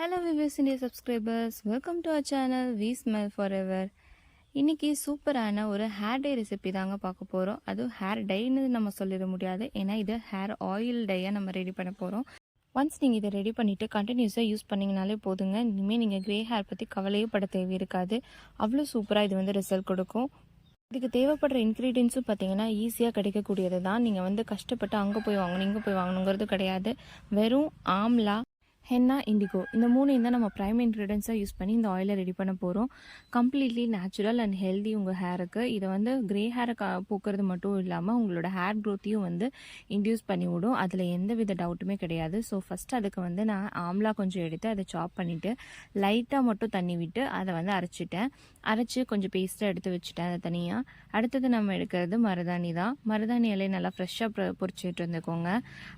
Hello viewers India subscribers welcome to our channel we smell forever இன்றைக்கி சூப்பரான ஒரு hair dye recipe தாங்க பார்க்க போகிறோம் அதுவும் ஹேர் டைன்னு நம்ம சொல்லிட முடியாது. ஏன்னா இது ஹேர் ஆயில் டையாக நம்ம ரெடி பண்ண போகிறோம் ஒன்ஸ் நீங்கள் இதை ரெடி பண்ணிவிட்டு கண்டினியூஸாக யூஸ் பண்ணிங்கனாலே போதுங்க. இனிமேல் நீங்கள் க்ரே ஹேர் பற்றி கவலையே பட தேவை இருக்காது. அவ்வளோ சூப்பராக இது வந்து ரிசல்ட் கொடுக்கும். இதுக்கு தேவைப்படுற இன்க்ரீடியன்ஸும் பார்த்தீங்கன்னா ஈஸியாக கிடைக்கக்கூடியது தான் நீங்கள் வந்து கஷ்டப்பட்டு அங்கே போய் வாங்கணும் இங்கே போய் வாங்கணுங்கிறது கிடையாது. வெறும் ஆம்லா ஹென்னா இண்டிகோ இந்த மூணையும் தான் நம்ம ப்ரைம் இன்க்ரீடியன்ஸாக யூஸ் பண்ணி இந்த ஆயிலை ரெடி பண்ண போகிறோம் கம்ப்ளீட்லி நேச்சுரல் அண்ட் ஹெல்தி உங்கள் ஹேருக்கு இதை வந்து க்ரே ஹேரை க போக்குறது மட்டும் இல்லாமல் உங்களோட ஹேர் க்ரோத்தையும் வந்து இன்டியூஸ் பண்ணி விடும். அதில் எந்த வித டவுட்டுமே கிடையாது. ஸோ ஃபஸ்ட் அதுக்கு வந்து நான் ஆம்லா கொஞ்சம் எடுத்து அதை சாப் பண்ணிவிட்டு லைட்டாக மட்டும் தண்ணி விட்டு அதை வந்து அரைச்சிட்டேன். அரைச்சி கொஞ்சம் பேஸ்ட்டாக எடுத்து வச்சுட்டேன் அதை தனியாக அடுத்தது நம்ம எடுக்கிறது மருதாணி தான். மருதாணி இலையை நல்லா ஃப்ரெஷ்ஷாக பொறிச்சிட்டு இருந்துக்கோங்க.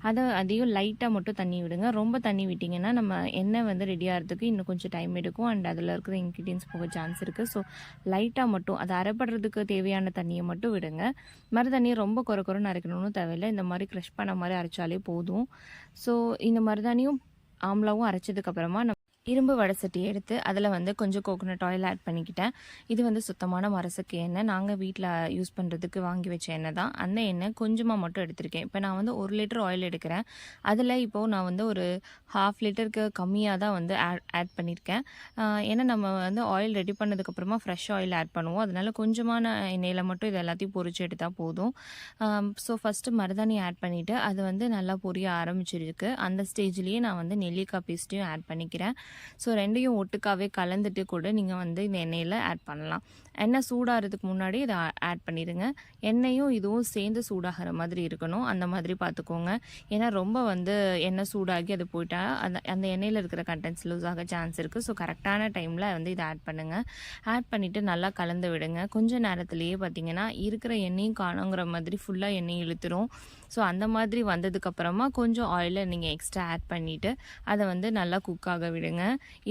அதை அதையும் லைட்டாக மட்டும் தண்ணி விடுங்க. ரொம்ப தண்ணி விட்டிங்கன்னா நம்ம எண்ணெய் வந்து ரெடி ஆகிறதுக்கு இன்னும் கொஞ்சம் டைம் எடுக்கும். அண்ட் அதில் இருக்கிற இன்க்ரீடியன்ஸ் போக சான்ஸ் இருக்குது ஸோ லைட்டாக மட்டும் அதை அரைப்படுறதுக்கு தேவையான தண்ணியை மட்டும் விடுங்க. மருதாணியை ரொம்ப குறை குறைன்னு அரைக்கணும்னு தேவையில்லை. இந்த மாதிரி க்ரஷ் பண்ண மாதிரி அரைச்சாலே போதும். ஸோ இந்த மருதாணியும் ஆம்லாவும் அரைச்சதுக்கப்புறமா நம்ம இரும்பு வடை சட்டி எடுத்து அதில் வந்து கொஞ்சம் கோகோனட் ஆயில் ஆட் பண்ணிக்கிட்டேன். இது வந்து சுத்தமான மரசக்கு எண்ணெய். நாங்கள் வீட்டில் யூஸ் பண்ணுறதுக்கு வாங்கி வச்ச எண்ணெய் தான். அந்த எண்ணெய் கொஞ்சமாக மட்டும் எடுத்திருக்கேன். இப்போ நான் வந்து ஒரு லிட்டர் ஆயில் எடுக்கிறேன். அதில் இப்போது நான் வந்து ஒரு ஹாஃப் லிட்டருக்கு கம்மியாக தான் வந்து ஆட் ஆட் பண்ணியிருக்கேன் ஏன்னா நம்ம வந்து ஆயில் ரெடி பண்ணதுக்கப்புறமா ஃப்ரெஷ் ஆயில் ஆட் பண்ணுவோம். அதனால கொஞ்சமான எண்ணெயில் மட்டும் இது எல்லாத்தையும் பொறிச்சு எடுத்தால் போதும். ஸோ ஃபஸ்ட்டு மருதாணி ஆட் பண்ணிவிட்டு அது வந்து நல்லா பொரிய ஆரம்பிச்சிருக்கு. அந்த ஸ்டேஜ்லேயே நான் வந்து நெல்லிக்காய் பேஸ்ட்டையும் ஆட் பண்ணிக்கிறேன். ஸோ ரெண்டையும் ஒட்டுக்காவே கலந்துட்டு கூட நீங்கள் வந்து இந்த எண்ணெயில் ஆட் பண்ணலாம். எண்ணெய் சூடாகிறதுக்கு முன்னாடி இதை ஆட் பண்ணிடுங்க. எண்ணெயும் இதுவும் சேர்ந்து சூடாகிற மாதிரி இருக்கணும். அந்த மாதிரி பார்த்துக்கோங்க. ஏன்னா ரொம்ப வந்து எண்ணெய் சூடாகி அது போயிட்டா அந்த அந்த எண்ணெயில் இருக்கிற கண்டென்ட்ஸ் லூஸ் ஆக சான்ஸ் இருக்குது ஸோ கரெக்டான டைமில் வந்து இதை ஆட் பண்ணுங்கள் ஆட் பண்ணிவிட்டு நல்லா கலந்து விடுங்க. கொஞ்ச நேரத்துலேயே பார்த்தீங்கன்னா இருக்கிற எண்ணெயும் காணுங்கிற மாதிரி ஃபுல்லாக எண்ணெய் இழுத்துரும். ஸோ அந்த மாதிரி வந்ததுக்கப்புறமா கொஞ்சம் ஆயிலை நீங்கள் எக்ஸ்ட்ரா ஆட் பண்ணிவிட்டு அதை வந்து நல்லா குக் ஆக விடுங்க.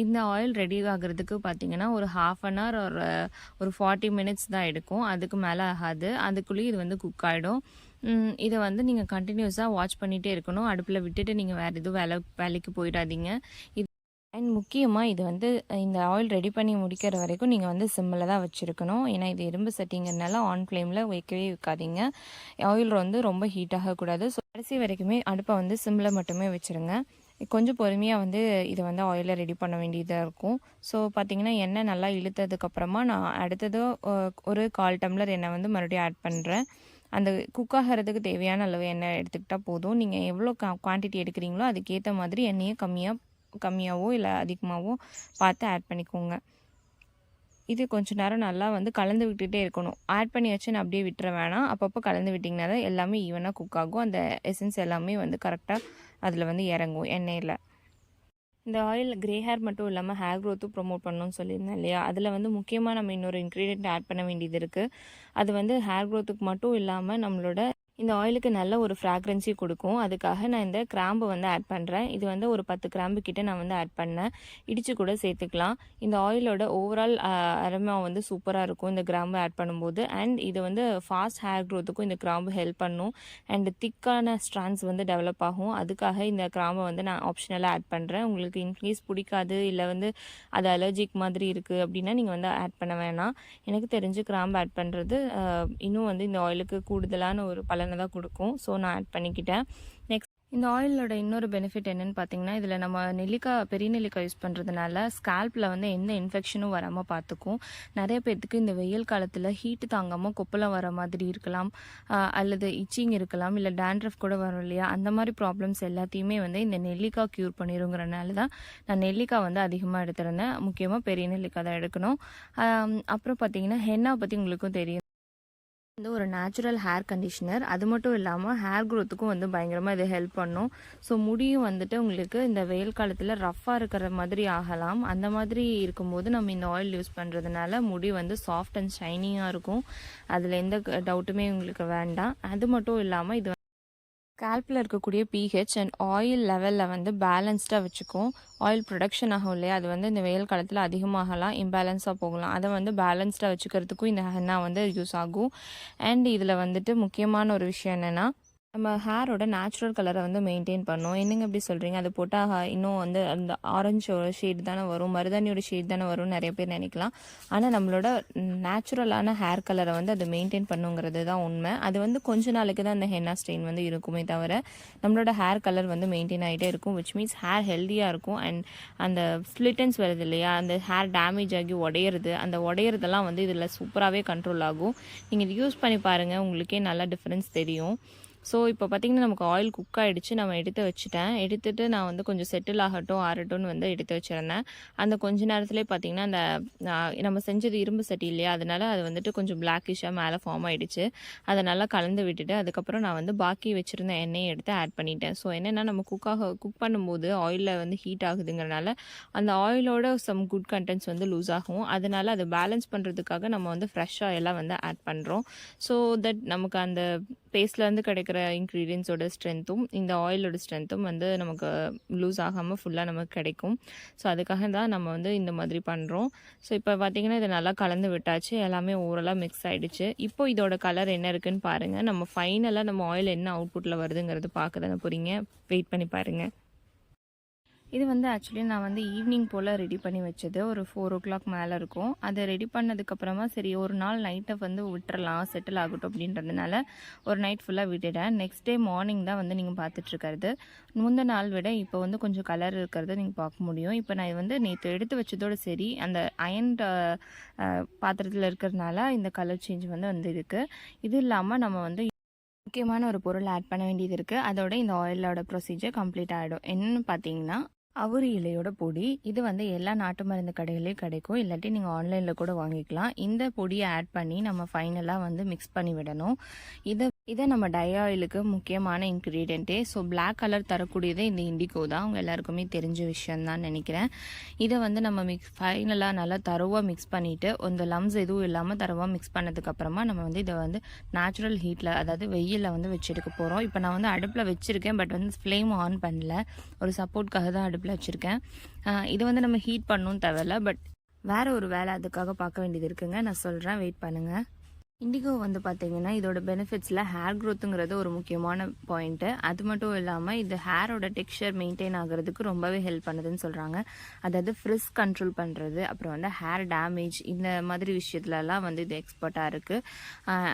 இந்த ஆயில் ரெடி ஆகிறதுக்கு பார்த்தீங்கன்னா ஒரு ஹாஃப் அன் ஹவர் ஒரு ஒரு ஃபார்ட்டி மினிட்ஸ் தான் எடுக்கும். அதுக்கு மேலே ஆகாது. அதுக்குள்ளேயும் இது வந்து குக் ஆகிடும் இதை வந்து நீங்கள் கண்டினியூஸாக வாட்ச் பண்ணிகிட்டே இருக்கணும். அடுப்பில் விட்டுட்டு நீங்கள் வேறு எதுவும் வேலை வேலைக்கு போயிடாதீங்க. இது அண்ட் முக்கியமாக இது வந்து இந்த ஆயில் ரெடி பண்ணி முடிக்கிற வரைக்கும் நீங்கள் வந்து சிம்மில் தான் வச்சுருக்கணும். ஏன்னா இது இரும்பு சட்டிங்கிறனால ஆன் ஃப்ளேமில் வைக்கவே வைக்காதீங்க. ஆயில் வந்து ரொம்ப ஹீட் ஆகக்கூடாது. ஸோ கடைசி வரைக்குமே அடுப்பை வந்து சிம்மில் மட்டுமே வச்சுருங்க. கொஞ்சம் பொறுமையாக வந்து இதை வந்து ஆயிலை ரெடி பண்ண வேண்டியதாக இருக்கும். ஸோ பார்த்தீங்கன்னா எண்ணெய் நல்லா இழுத்ததுக்கப்புறமா நான் அடுத்தது ஒரு கால் டம்ளர் எண்ணெய் வந்து மறுபடியும் ஆட் பண்ணுறேன் அந்த குக் ஆகிறதுக்கு தேவையான அளவு எண்ணெய் எடுத்துக்கிட்டால் போதும். நீங்கள் எவ்வளோ குவான்டிட்டி எடுக்கிறீங்களோ அதுக்கேற்ற மாதிரி எண்ணெயை கம்மியாக கம்மியாகவோ இல்லை அதிகமாகவோ பார்த்து ஆட் பண்ணிக்கோங்க. இது கொஞ்சம் நேரம் நல்லா வந்து கலந்து விட்டுட்டே இருக்கணும். ஆட் பண்ணி வச்சு நான் அப்படியே விட்டுற வேணாம். அப்பப்போ கலந்து விட்டிங்கன்னா தான் எல்லாமே ஈவனாக குக் ஆகும். அந்த எசன்ஸ் எல்லாமே வந்து கரெக்டாக அதில் வந்து இறங்கும் எண்ணெயில். இந்த ஆயில் கிரே ஹேர் மட்டும் இல்லாமல் ஹேர் க்ரோத்தும் ப்ரொமோட் பண்ணணும்னு சொல்லியிருந்தேன் இல்லையா? அதில் வந்து முக்கியமாக நம்ம இன்னொரு இன்க்ரீடியன்ட் ஆட் பண்ண வேண்டியது இருக்குது அது வந்து ஹேர் க்ரோத்துக்கு மட்டும் இல்லாமல் நம்மளோட இந்த ஆயிலுக்கு நல்ல ஒரு ஃப்ராக்ரன்சி கொடுக்கும். அதுக்காக நான் இந்த கிராம்பு வந்து ஆட் பண்ணுறேன் இது வந்து ஒரு பத்து கிராம்பு கிட்ட நான் வந்து ஆட் பண்ணேன். இடித்து கூட சேர்த்துக்கலாம். இந்த ஆயிலோட ஓவரால் அருமை வந்து சூப்பராக இருக்கும். இந்த கிராம்பு ஆட் பண்ணும்போது. அண்ட் இது வந்து ஃபாஸ்ட் ஹேர் க்ரோத்துக்கும் இந்த கிராம்பு ஹெல்ப் பண்ணும். அண்ட் திக்கான ஸ்ட்ரான்ஸ் வந்து டெவலப் ஆகும். அதுக்காக இந்த கிராம்பை வந்து நான் ஆப்ஷனலாக ஆட் பண்ணுறேன் உங்களுக்கு இன்கேஸ் பிடிக்காது இல்லை வந்து அது அலர்ஜிக் மாதிரி இருக்குது அப்படின்னா நீங்கள் வந்து ஆட் பண்ண வேணாம். எனக்கு தெரிஞ்சு கிராம்பு ஆட் பண்ணுறது இன்னும் வந்து இந்த ஆயிலுக்கு கூடுதலான ஒரு பலனை தான் கொடுக்கும். ஸோ நான் ஆட் பண்ணிக்கிட்டேன். நெக்ஸ்ட் இந்த ஆயிலோட இன்னொரு பெனிஃபிட் என்னன்னு பார்த்தீங்கன்னா இதில் நம்ம நெல்லிக்காய் பெரிய நெல்லிக்காய் யூஸ் பண்ணுறதுனால ஸ்கேல்பில் வந்து எந்த இன்ஃபெக்ஷனும் வராமல் பார்த்துக்கும் நிறைய பேர்த்துக்கு இந்த வெயில் காலத்தில் ஹீட்டு தாங்காமல் கொப்பளம் வர மாதிரி இருக்கலாம். அல்லது இச்சிங் இருக்கலாம் இல்லை டேண்ட்ரஃப் கூட வரும் இல்லையா? அந்த மாதிரி ப்ராப்ளம்ஸ் எல்லாத்தையுமே வந்து இந்த நெல்லிக்காய் க்யூர் பண்ணிருங்கிறனால தான் நான் நெல்லிக்காய் வந்து அதிகமாக எடுத்துருந்தேன். முக்கியமாக பெரிய நெல்லிக்காய் தான் எடுக்கணும். அப்புறம் பார்த்தீங்கன்னா ஹென்னா பற்றி உங்களுக்கும் தெரியும். வந்து ஒரு நேச்சுரல் ஹேர் கண்டிஷனர் அது மட்டும் இல்லாமல் ஹேர் க்ரோத்துக்கும் வந்து பயங்கரமாக இது ஹெல்ப் பண்ணும். ஸோ முடியும் வந்துட்டு உங்களுக்கு இந்த வெயில் காலத்தில் ரஃப்பாக இருக்கிற மாதிரி ஆகலாம். அந்த மாதிரி இருக்கும்போது நம்ம இந்த ஆயில் யூஸ் பண்ணுறதுனால முடி வந்து சாஃப்ட் அண்ட் ஷைனிங்காக இருக்கும். அதில் எந்த டவுட்டுமே உங்களுக்கு வேண்டாம். அது மட்டும் இல்லாமல் இது ஸ்கேல்பில் இருக்கக்கூடிய பிஹெச் அண்ட் ஆயில் லெவலில் வந்து பேலன்ஸ்டாக வச்சுக்கும். ஆயில் ப்ரொடக்ஷன் ஆகும் இல்லையா? அது வந்து இந்த வெயில் காலத்தில் அதிகமாகலாம் இம்பேலன்ஸாக போகலாம். அதை வந்து பேலன்ஸ்டாக வச்சுக்கிறதுக்கும் இந்த ஹென்னா வந்து யூஸ் ஆகும். அண்ட் இதில் வந்துட்டு முக்கியமான ஒரு விஷயம் என்னென்னா நம்ம ஹேரோட நேச்சுரல் கலரை வந்து மெயின்டைன் பண்ணோம். என்னங்க இப்படி சொல்கிறீங்க அது போட்டால் இன்னும் வந்து அந்த ஆரஞ்சோட ஷேட் தானே வரும் மருதாணியோட ஷேட் தானே வரும்னு நிறைய பேர் நினைக்கலாம். ஆனால் நம்மளோட நேச்சுரலான ஹேர் கலரை வந்து அது மெயின்டைன் பண்ணுங்கிறது தான் உண்மை. அது வந்து கொஞ்ச நாளைக்கு தான் அந்த ஹென்னா ஸ்டெயின் வந்து இருக்குமே தவிர நம்மளோட ஹேர் கலர் வந்து மெயின்டைன் ஆகிட்டே இருக்கும் விச் மீன்ஸ் ஹேர் ஹெல்த்தியாக இருக்கும். அண்ட் அந்த ஸ்ப்ளிட்டன்ஸ் வருது இல்லையா? அந்த ஹேர் டேமேஜ் ஆகி உடையிறது அந்த உடையிறதெல்லாம் வந்து இதில் சூப்பராகவே கண்ட்ரோல் ஆகும். நீங்கள் இது யூஸ் பண்ணி பாருங்கள் உங்களுக்கே நல்லா டிஃப்ரென்ஸ் தெரியும். ஸோ இப்போ பார்த்தீங்கன்னா நமக்கு ஆயில் குக் ஆகிடுச்சு நம்ம எடுத்து வச்சுட்டேன். எடுத்துட்டு நான் வந்து கொஞ்சம் செட்டில் ஆகட்டும் ஆறட்டும்னு வந்து எடுத்து வச்சுருந்தேன். அந்த கொஞ்ச நேரத்துலேயே பார்த்தீங்கன்னா அந்த நம்ம செஞ்சது இரும்பு சட்டி இல்லையா? அதனால அது வந்துட்டு கொஞ்சம் பிளாக்கிஷாக மேலே ஃபார்ம் ஆகிடுச்சு அதை நல்லா கலந்து விட்டுட்டு அதுக்கப்புறம் நான் வந்து பாக்கி வச்சுருந்த எண்ணெயை எடுத்து ஆட் பண்ணிட்டேன். ஸோ என்னென்னா நம்ம குக்காக குக் பண்ணும்போது ஆயிலில் வந்து ஹீட் ஆகுதுங்கிறனால அந்த ஆயிலோட சம் குட் கண்டென்ட்ஸ் வந்து லூஸ் ஆகும். அதனால அதை பேலன்ஸ் பண்ணுறதுக்காக நம்ம வந்து ஃப்ரெஷ் ஆயிலாக வந்து ஆட் பண்ணுறோம் ஸோ தட் நமக்கு அந்த பேஸ்ட்லேருந்து கிடைக்கிற இன்க்ரீடியன்ஸோட ஸ்ட்ரென்த்தும் இந்த ஆயிலோட ஸ்ட்ரென்த்தும் வந்து நமக்கு லூஸ் ஆகாமல் ஃபுல்லாக நமக்கு கிடைக்கும். ஸோ அதுக்காக தான் நம்ம வந்து இந்த மாதிரி பண்ணுறோம் ஸோ இப்போ பார்த்தீங்கன்னா இதை நல்லா கலந்து விட்டாச்சு. எல்லாமே ஓரலாக மிக்ஸ் ஆகிடுச்சு இப்போ இதோட கலர் என்ன இருக்குன்னு பாருங்கள் நம்ம ஃபைனலாக நம்ம ஆயில் என்ன அவுட்புட்டில் வருதுங்கிறது பார்க்க தானே போகிறீங்க வெயிட் பண்ணி பாருங்கள் இது வந்து ஆக்சுவலி நான் வந்து ஈவினிங் போல் ரெடி பண்ணி வச்சது. ஒரு ஃபோர் ஓ கிளாக் மேலே இருக்கும். அதை ரெடி பண்ணதுக்கப்புறமா சரி ஒரு நாள் நைட்டை வந்து விட்டுறலாம் செட்டில் ஆகட்டும் அப்படின்றதுனால ஒரு நைட் ஃபுல்லாக விட்டுட்டேன். நெக்ஸ்ட் டே மார்னிங் தான் வந்து நீங்கள் பார்த்துட்ருக்கிறது. முந்த நாள் விட இப்போ வந்து கொஞ்சம் கலர் இருக்கிறத நீங்கள் பார்க்க முடியும். இப்போ நான் வந்து நேற்று எடுத்து வச்சதோட சரி அந்த அயன் பாத்திரத்தில் இருக்கிறதுனால இந்த கலர் சேஞ்ச் வந்து வந்து இருக்குது இது இல்லாமல் நம்ம வந்து முக்கியமான ஒரு பொருள் ஆட் பண்ண வேண்டியது இருக்குது அதோட இந்த ஆயிலோட ப்ரொசீஜர் கம்ப்ளீட் ஆகிடும் என்னென்னு பார்த்தீங்கன்னா அவுரி இலையோட பொடி இது வந்து எல்லா நாட்டு மருந்து கடைகளையும் கிடைக்கும். இல்லாட்டி நீங்கள் ஆன்லைனில் கூட வாங்கிக்கலாம். இந்த பொடியை ஆட் பண்ணி நம்ம ஃபைனலாக வந்து மிக்ஸ் பண்ணி விடணும். இதை இதை நம்ம டை ஆயிலுக்கு முக்கியமான இன்க்ரீடியண்ட்டே ஸோ பிளாக் கலர் தரக்கூடியதே இந்த இண்டிகோ தான். அவங்க எல்லாருக்குமே தெரிஞ்ச விஷயந்தான் நினைக்கிறேன். இதை வந்து நம்ம மிக்ஸ் ஃபைனலாக நல்லா தரவாக மிக்ஸ் பண்ணிவிட்டு அந்த லம்ஸ் எதுவும் இல்லாமல் தரவாக மிக்ஸ் பண்ணதுக்கப்புறமா நம்ம வந்து இதை வந்து நேச்சுரல் ஹீட்டில் அதாவது வெயிலில் வந்து வச்சுருக்க போகிறோம் இப்போ நான் வந்து அடுப்பில் வச்சுருக்கேன் பட் வந்து ஃப்ளேம் ஆன் பண்ணல. ஒரு சப்போர்ட்காக தான் அடுப்பில் வச்சுருக்கேன். இது வந்து நம்ம ஹீட் பண்ணணும் தேவையில்ல பட் வேறு ஒரு வேலை அதுக்காக பார்க்க வேண்டியது இருக்குங்க. நான் சொல்கிறேன் வெயிட் பண்ணுங்கள் இண்டிகோ வந்து பார்த்தீங்கன்னா இதோட பெனிஃபிட்ஸில் ஹேர் க்ரோத்துங்கிறது ஒரு முக்கியமான பாயிண்ட்டு அது மட்டும் இல்லாமல் இது ஹேரோட டெக்ஸ்சர் மெயின்டைன் ஆகிறதுக்கு ரொம்பவே ஹெல்ப் பண்ணுதுன்னு சொல்கிறாங்க அதாவது ஃப்ரிஸ் கண்ட்ரோல் பண்ணுறது அப்புறம் வந்து ஹேர் டேமேஜ் இந்த மாதிரி விஷயத்துலலாம் வந்து இது எக்ஸ்பர்ட்டாக இருக்குது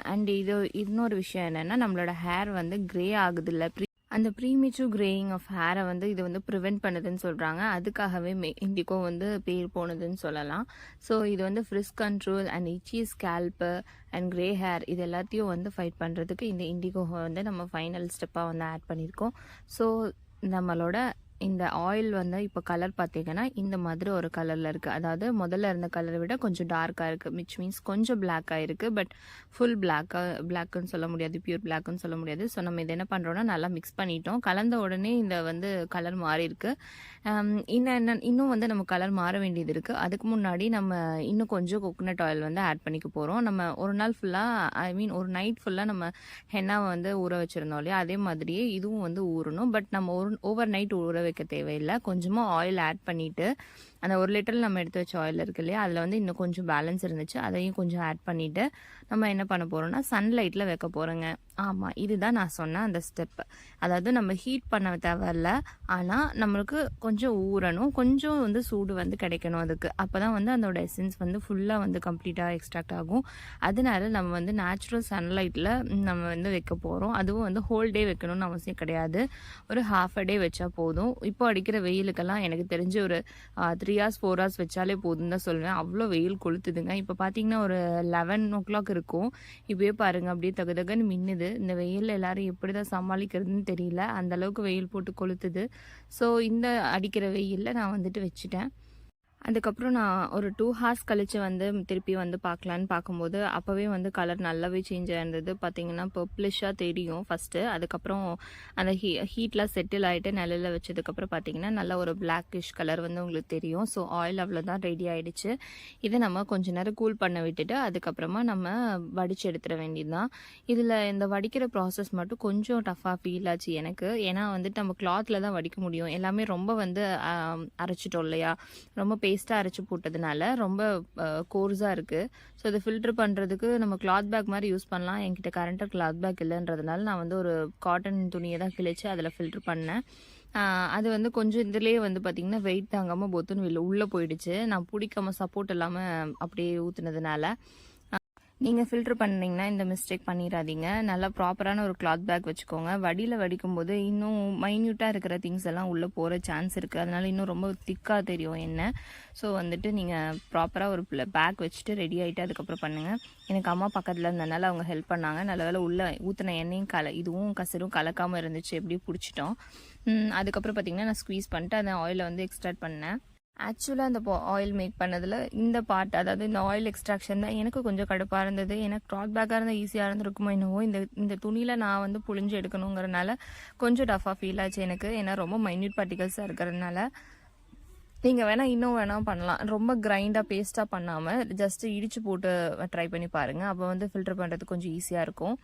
அண்ட் இது இன்னொரு விஷயம் என்னென்னா நம்மளோட ஹேர் வந்து க்ரே ஆகுது இல்லை அந்த ப்ரீமேச்சூ கிரேயிங் ஆஃப் ஹேரை வந்து இது வந்து ப்ரிவெண்ட் பண்ணுதுன்னு சொல்கிறாங்க அதுக்காகவே மே இண்டிகோ வந்து பேர் போனதுன்னு சொல்லலாம். ஸோ இது வந்து frizz control and itchy scalp and grey hair இது எல்லாத்தையும் வந்து ஃபைட் பண்ணுறதுக்கு இந்த இண்டிகோ வந்து நம்ம ஃபைனல் ஸ்டெப்பாக வந்து ஆட் பண்ணியிருக்கோம் ஸோ நம்மளோட இந்த ஆயில் வந்து இப்போ கலர் பார்த்தீங்கன்னா இந்த மாதிரி ஒரு கலரில் இருக்குது அதாவது முதல்ல இருந்த கலரை விட கொஞ்சம் டார்க்காக இருக்குது விச் மீன்ஸ் கொஞ்சம் பிளாக்காக இருக்குது பட் ஃபுல் பிளாக்காக பிளாக்குன்னு சொல்ல முடியாது பியூர் பிளாக்குன்னு சொல்ல முடியாது. ஸோ நம்ம இதை என்ன பண்ணுறோன்னா நல்லா மிக்ஸ் பண்ணிட்டோம். கலந்த உடனே இந்த வந்து கலர் மாறி இருக்கு. இன்னும் என்ன இன்னும் வந்து நம்ம கலர் மாற வேண்டியது இருக்குது அதுக்கு முன்னாடி நம்ம இன்னும் கொஞ்சம் கோகோனட் ஆயில் வந்து ஆட் பண்ணிக்க போகிறோம் நம்ம ஒரு நாள் ஃபுல்லாக ஐ மீன் ஒரு நைட் ஃபுல்லாக நம்ம ஹென்னாவை வந்து ஊற வச்சுருந்தோம் இல்லையா? அதே மாதிரியே இதுவும் வந்து ஊறணும். பட் நம்ம ஒரு ஓவர் நைட் ஊற வைக்க தேவையில்லை. கொஞ்சமாக ஆயில் ஆட் பண்ணிவிட்டு அந்த ஒரு லிட்டர் நம்ம எடுத்து வச்ச ஆயில் இருக்கு இல்லையா? அதில் வந்து இன்னும் கொஞ்சம் பேலன்ஸ் இருந்துச்சு. அதையும் கொஞ்சம் ஆட் பண்ணிவிட்டு நம்ம என்ன பண்ண போகிறோம்னா சன்லைட்டில் வைக்க போகிறோங்க ஆமாம் இதுதான் நான் சொன்ன அந்த ஸ்டெப் அதாவது நம்ம ஹீட் பண்ண தேவையில்ல ஆனால் நம்மளுக்கு கொஞ்சம் ஊறணும். கொஞ்சம் வந்து சூடு வந்து கிடைக்கணும் அதுக்கு. அப்போ தான் வந்து அதோட எசன்ஸ் வந்து ஃபுல்லாக வந்து கம்ப்ளீட்டாக எக்ஸ்ட்ராக்ட் ஆகும். அதனால நம்ம வந்து நேச்சுரல் சன்லைட்டில் நம்ம வந்து வைக்க போகிறோம் அதுவும் வந்து ஹோல் டே வைக்கணும்னு அவசியம் கிடையாது. ஒரு ஹாஃப் அ டே வச்சா போதும். இப்போ அடிக்கிற வெயிலுக்கெல்லாம் எனக்கு தெரிஞ்ச ஒரு த்ரீ ஹவர்ஸ் ஃபோர் ஹவர்ஸ் வச்சாலே போதும் தான் சொல்லுவேன் அவ்வளோ வெயில் கொளுத்துதுங்க. இப்போ பார்த்தீங்கன்னா ஒரு லெவன் ஓ கிளாக் இருக்கும். இப்போயே பாருங்க அப்படியே தகுதகன்னு மின்னுது. இந்த வெயிலில் எல்லாரும் எப்படி தான் சமாளிக்கிறதுன்னு தெரியல. அந்தளவுக்கு வெயில் போட்டு கொளுத்துது. ஸோ இந்த அடிக்கிற வெயிலில் நான் வந்துட்டு வச்சுட்டேன். அதுக்கப்புறம் நான் ஒரு டூ ஹார்ஸ் கழித்து வந்து திருப்பி வந்து பார்க்கலான்னு பார்க்கும்போது அப்போவே வந்து கலர் நல்லாவே சேஞ்ச் ஆயிருந்தது. பார்த்தீங்கன்னா பர்ப்ளிஷாக தெரியும் ஃபஸ்ட்டு அதுக்கப்புறம் அந்த ஹீ ஹீட்லாம் செட்டில் ஆகிட்டு நிலையில் வச்சதுக்கப்புறம் பார்த்தீங்கன்னா நல்ல ஒரு பிளாக்கிஷ் கலர் வந்து உங்களுக்கு தெரியும். ஸோ ஆயில் அவ்வளோதான் ரெடி ஆகிடுச்சு இதை நம்ம கொஞ்ச நேரம் கூல் பண்ண விட்டுட்டு அதுக்கப்புறமா நம்ம வடிச்சு எடுத்துட வேண்டியது தான் இதில் இந்த வடிக்கிற ப்ராசஸ் மட்டும் கொஞ்சம் டஃப்பாக ஃபீல் ஆச்சு எனக்கு. ஏன்னா வந்துட்டு நம்ம கிளாத்தில் தான் வடிக்க முடியும். எல்லாமே ரொம்ப வந்து அரைச்சிட்டோம் இல்லையா? ரொம்ப பேஸ்ட்டாக அரைச்சி போட்டதுனால ரொம்ப கோர்ஸாக இருக்குது ஸோ இதை ஃபில்ட்ரு பண்ணுறதுக்கு நம்ம கிளாத் பேக் மாதிரி யூஸ் பண்ணலாம். என்கிட்ட கரண்ட்டாக கிளாத் பேக் இல்லைன்றதுனால நான் வந்து ஒரு காட்டன் துணியை தான் கிழிச்சு அதில் ஃபில்டர் பண்ணேன். அது வந்து கொஞ்சம் இதுலேயே வந்து பார்த்திங்கன்னா வெயிட் தாங்காமல் பொத்துன்னு வெளில உள்ளே போயிடுச்சு. நான் பிடிக்காம சப்போர்ட் இல்லாமல் அப்படியே ஊற்றுனதுனால நீங்கள் ஃபில்டர் பண்ணிங்கன்னா இந்த மிஸ்டேக் பண்ணிடாதீங்க. நல்லா ப்ராப்பரான ஒரு கிளாத் பேக் வச்சுக்கோங்க. வடியில் வடிக்கும் போது இன்னும் மைன்யூட்டாக இருக்கிற திங்ஸ் எல்லாம் உள்ளே போகிற சான்ஸ் இருக்குது அதனால இன்னும் ரொம்ப திக்காக தெரியும் என்ன. ஸோ வந்துட்டு நீங்கள் ப்ராப்பராக ஒரு பேக் வச்சுட்டு ரெடி ஆகிட்டு அதுக்கப்புறம் பண்ணுங்கள் எனக்கு அம்மா பக்கத்தில் இருந்தனால அவங்க ஹெல்ப் பண்ணாங்க. நல்ல வேலை உள்ளே ஊற்றின எண்ணெயும் கல இதுவும் கசரும் கலக்காமல் இருந்துச்சு. எப்படி பிடிச்சிட்டோம். அதுக்கப்புறம் பார்த்தீங்கன்னா நான் ஸ்குவீஸ் பண்ணிட்டு அந்த ஆயிலை வந்து எக்ஸ்ட்ராக்ட் பண்ணேன். ஆக்சுவலாக அந்த ஆயில் மேக் பண்ணதில் இந்த பார்ட் அதாவது இந்த ஆயில் எக்ஸ்ட்ராக்ஷன் தான் எனக்கு கொஞ்சம் கடுப்பாக இருந்தது. எனக்கு கிளாத் பேக்காக இருந்தால் ஈஸியாக இருந்திருக்குமோ என்னவோ இந்த இந்த துணியில் நான் வந்து புழிஞ்சு எடுக்கணுங்கிறனால கொஞ்சம் டஃபாக ஃபீல் ஆச்சு எனக்கு. ஏன்னா ரொம்ப மைன்யூட் பார்ட்டிகல்ஸாக இருக்கிறதுனால. நீங்கள் வேணால் இன்னும் வேணால் பண்ணலாம். ரொம்ப கிரைண்டாக பேஸ்ட்டாக பண்ணாமல் ஜஸ்ட்டு இடித்து போட்டு ட்ரை பண்ணி பாருங்கள் அப்போ வந்து ஃபில்டர் பண்ணுறது கொஞ்சம் ஈஸியாக இருக்கும்.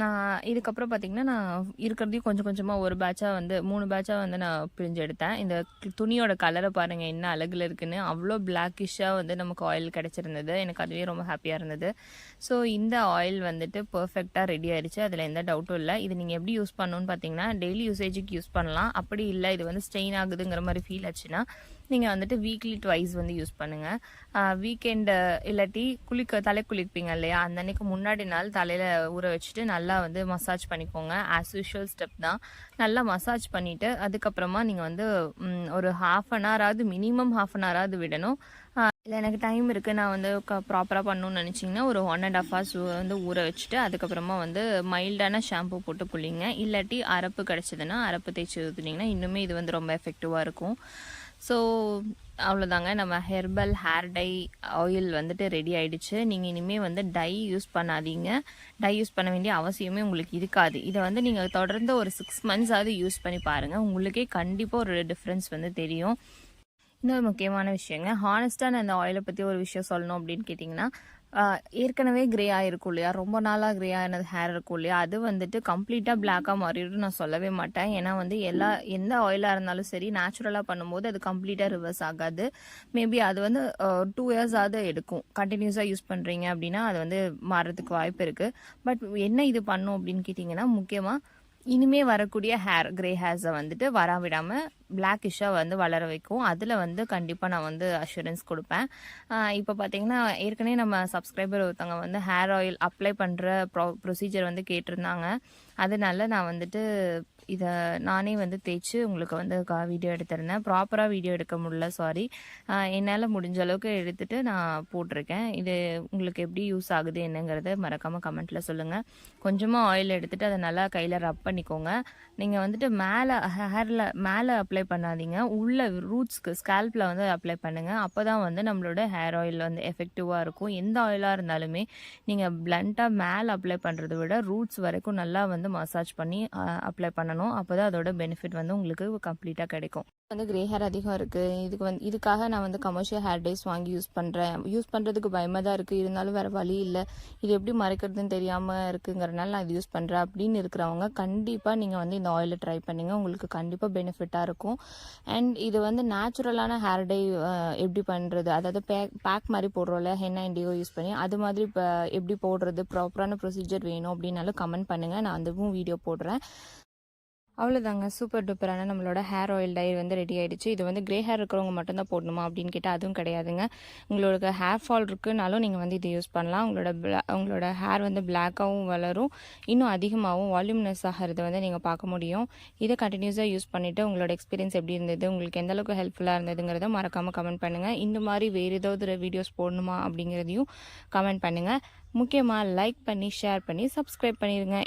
நான் இதுக்கப்புறம் பார்த்தீங்கன்னா நான் இருக்கிறதையும் கொஞ்சம் கொஞ்சமாக ஒரு பேட்சாக வந்து மூணு பேட்சாக வந்து நான் பிரிஞ்சு எடுத்தேன் இந்த துணியோட கலரை பாருங்கள் என்ன அழகில் இருக்குன்னு. அவ்வளோ பிளாக்கிஷாக வந்து நமக்கு ஆயில் கிடச்சிருந்தது. எனக்கு அதுவே ரொம்ப ஹாப்பியாக இருந்தது. ஸோ இந்த ஆயில் வந்துட்டு பர்ஃபெக்டாக ரெடி ஆயிடுச்சு அதில் எந்த டவுட்டும் இல்லை. இது நீங்கள் எப்படி யூஸ் பண்ணணும்னு பார்த்தீங்கன்னா டெய்லி யூசேஜுக்கு யூஸ் பண்ணலாம். அப்படி இல்லை இது வந்து ஸ்ட்ரெயின் ஆகுதுங்கிற மாதிரி ஃபீல் ஆச்சுன்னா நீங்கள் வந்துட்டு வீக்லி ட்வைஸ் வந்து யூஸ் பண்ணுங்கள் வீக்கெண்டு இல்லாட்டி குளிக்க தலை குளிப்பீங்க இல்லையா? அந்த அன்னைக்கு முன்னாடி நாள் தலையில் ஊற வச்சுட்டு நல்லா வந்து மசாஜ் பண்ணிக்கோங்க. ஆஸ் யூஷுவல் ஸ்டெப் தான். நல்லா மசாஜ் பண்ணிவிட்டு அதுக்கப்புறமா நீங்கள் வந்து ஒரு ஹாஃப் அன் ஹவராவது மினிமம் ஹாஃப் அன் ஹவராவது விடணும். இல்லை எனக்கு டைம் இருக்குது நான் வந்து க ப்ராப்பராக பண்ணணும்னு நினச்சிங்கன்னா ஒரு ஒன் அண்ட் ஹாஃப் ஹவர்ஸ் வந்து ஊற வச்சுட்டு அதுக்கப்புறமா வந்து மைல்டான ஷாம்பு போட்டு குளிங்க. இல்லாட்டி அரப்பு கிடச்சிதுன்னா அரப்பு தேய்ச்சி ஊற்றுனீங்கன்னா இன்னுமே இது வந்து ரொம்ப எஃபெக்டிவாக இருக்கும். ஸோ அவ்வளோதாங்க நம்ம ஹெர்பல் ஹேர் டை ஆயில் வந்துட்டு ரெடி ஆகிடுச்சு நீங்கள் இனிமேல் வந்து டை யூஸ் பண்ணாதீங்க. டை யூஸ் பண்ண வேண்டிய அவசியமே உங்களுக்கு இருக்காது. இதை வந்து நீங்கள் தொடர்ந்து ஒரு சிக்ஸ் மந்த்ஸாவது யூஸ் பண்ணி பாருங்கள் உங்களுக்கே கண்டிப்பாக ஒரு டிஃப்ரென்ஸ் வந்து தெரியும். இன்னொரு முக்கியமான விஷயங்க ஹானஸ்டாக நான் இந்த ஆயிலை பற்றி ஒரு விஷயம் சொல்லணும் அப்படின்னு கேட்டிங்கன்னா ஏற்கனவே கிரே ஆகிருக்கும் இல்லையா? ரொம்ப நாளாக கிரே ஆனது ஹேர் இருக்கும் இல்லையா? அது வந்துட்டு கம்ப்ளீட்டாக பிளாக்காக மாறிடும் நான் சொல்லவே மாட்டேன். ஏன்னா வந்து எல்லா எந்த ஆயிலாக இருந்தாலும் சரி நேச்சுரலாக பண்ணும்போது அது கம்ப்ளீட்டாக ரிவர்ஸ் ஆகாது. மேபி அது வந்து டூ இயர்ஸாவது எடுக்கும். கண்டினியூஸாக யூஸ் பண்ணுறீங்க அப்படின்னா அது வந்து மாறதுக்கு வாய்ப்பு இருக்குது பட் என்ன இது பண்ணும் அப்படின்னு கேட்டிங்கன்னா முக்கியமாக இனிமே வரக்கூடிய ஹேர் கிரே ஹேர்ஸை வந்துட்டு வர பிளாக்கிஷாக வந்து வளர வைக்கும். அதில் வந்து கண்டிப்பாக நான் வந்து அஷூரன்ஸ் கொடுப்பேன். இப்போ பார்த்தீங்கன்னா ஏற்கனவே நம்ம சப்ஸ்கிரைபர் ஒருத்தவங்க வந்து ஹேர் ஆயில் அப்ளை பண்ணுற ப்ரொ ப்ரொசீஜர் வந்து கேட்டிருந்தாங்க. அதனால நான் வந்துட்டு இதை நானே வந்து தேய்ச்சி உங்களுக்கு வந்து வீடியோ எடுத்திருந்தேன். ப்ராப்பராக வீடியோ எடுக்க முடியல சாரி என்னால் முடிஞ்ச அளவுக்கு எடுத்துட்டு நான் போட்டிருக்கேன். இது உங்களுக்கு எப்படி யூஸ் ஆகுது என்னங்கிறத மறக்காமல் கமெண்ட்டில் சொல்லுங்கள் கொஞ்சமாக ஆயில் எடுத்துட்டு அதை நல்லா கையில் ரப் பண்ணிக்கோங்க. நீங்கள் வந்துட்டு மேலே ஹேரில் மேலே அப்ளை பண்ணாதீங்க. உள்ள ரூட்ஸ்க்கு ஸ்கேல்பில் வந்து அப்ளை பண்ணுங்கள் அப்போ தான் வந்து நம்மளோட ஹேர் ஆயில் வந்து எஃபெக்டிவாக இருக்கும். எந்த ஆயிலாக இருந்தாலுமே நீங்கள் பிளண்ட்டாக மேலே அப்ளை பண்ணுறதை விட ரூட்ஸ் வரைக்கும் நல்லா வந்து மசாஜ் பண்ணி அப்ளை பண்ணணும். அப்போ தான் அதோட பெனிஃபிட் வந்து உங்களுக்கு கம்ப்ளீட்டாக கிடைக்கும். வந்து கிரே ஹேர் அதிகம் இருக்குது இதுக்கு வந்து இதுக்காக நான் வந்து கமர்ஷியல் ஹேர் டைஸ் வாங்கி யூஸ் பண்ணுறேன் யூஸ் பண்ணுறதுக்கு பயமாக தான் இருக்குது இருந்தாலும் வேறு வழி இல்லை. இது எப்படி மறைக்கிறதுன்னு தெரியாமல் இருக்குங்கிறனால நான் இது யூஸ் பண்ணுறேன் அப்படின்னு இருக்கிறவங்க கண்டிப்பாக நீங்கள் வந்து இந்த ஆயிலை ட்ரை பண்ணுங்க. உங்களுக்கு கண்டிப்பாக பெனிஃபிட்டாக இருக்கும். அண்ட் இது வந்து நேச்சுரலான ஹேர் டை எப்படி பண்ணுறது அதாவது பேக் பேக் மாதிரி போடுறோம்ல ஹென்னா இண்டிகோ யூஸ் பண்ணி அது மாதிரி இப்போ எப்படி போடுறது? ப்ராப்பரான ப்ரொசீஜர் வேணும் அப்படின்னாலும் கமெண்ட் பண்ணுங்கள் நான் அதுவும் வீடியோ போடுறேன். அவ்வளோதாங்க சூப்பர் டூப்பரான நம்மளோட ஹேர் ஆயில் டை வந்து ரெடி ஆகிடுச்சு இது வந்து கிரே ஹேர் இருக்கிறவங்க மட்டும்தான் போடணுமா அப்படின்னு கேட்டால் அதுவும் கிடையாதுங்க. உங்களோட ஹேர் ஃபால் இருக்குனாலும் நீங்கள் வந்து இதை யூஸ் பண்ணலாம். உங்களோட bla- உங்களோட ஹேர் வந்து பிளாக்காகவும் வளரும். இன்னும் அதிகமாகவும் வால்யூம்னஸ் ஆகிறது வந்து நீங்கள் பார்க்க முடியும். இதை கண்டினியூஸாக யூஸ் பண்ணிவிட்டு உங்களோட எக்ஸ்பீரியன்ஸ் எப்படி இருந்தது உங்களுக்கு எந்த அளவுக்கு ஹெல்ப்ஃபுல்லாக இருந்ததுங்கிறத மறக்காமல் கமெண்ட் பண்ணுங்கள் இந்த மாதிரி வேறு ஏதாவது வீடியோஸ் போடணுமா அப்படிங்கிறதையும் கமெண்ட் பண்ணுங்கள் முக்கியமாக லைக் பண்ணி ஷேர் பண்ணி சப்ஸ்கிரைப் பண்ணிடுங்க